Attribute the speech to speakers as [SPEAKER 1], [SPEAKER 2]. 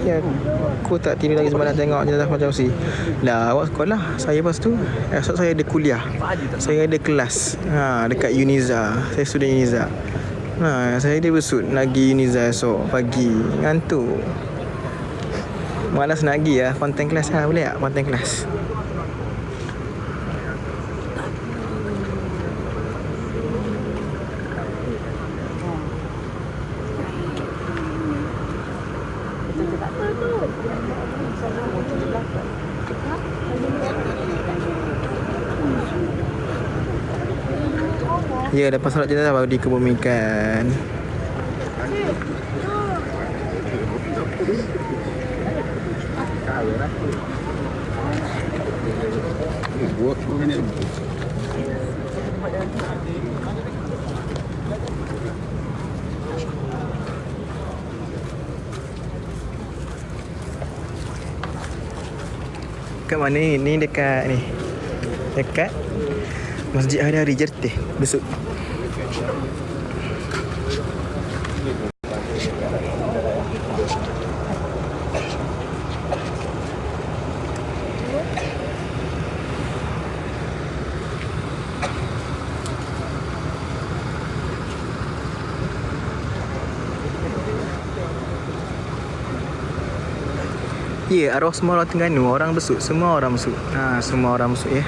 [SPEAKER 1] Ya, aku tak tidur lagi semalam tengok jenazah macam si. Lah, awak sekolah. Saya lepas tu, esok saya ada kuliah. Saya ada kelas. Ha, dekat Uniza. Saya student Uniza. Ha, saya dia besut pergi Uniza esok pagi. Ngantuk. Malas nak pergi lah. Konten kelas lah. Boleh tak? Konten kelas. Ya, lepas solat jenazah baru dikebumikan. Kat mana ni? Ni dekat ni. Dekat Masjid Hari-Hari Jertih Besut Ya, arwah semua orang Terengganu, orang besut. Semua orang besut. Ha, semua orang besut ya.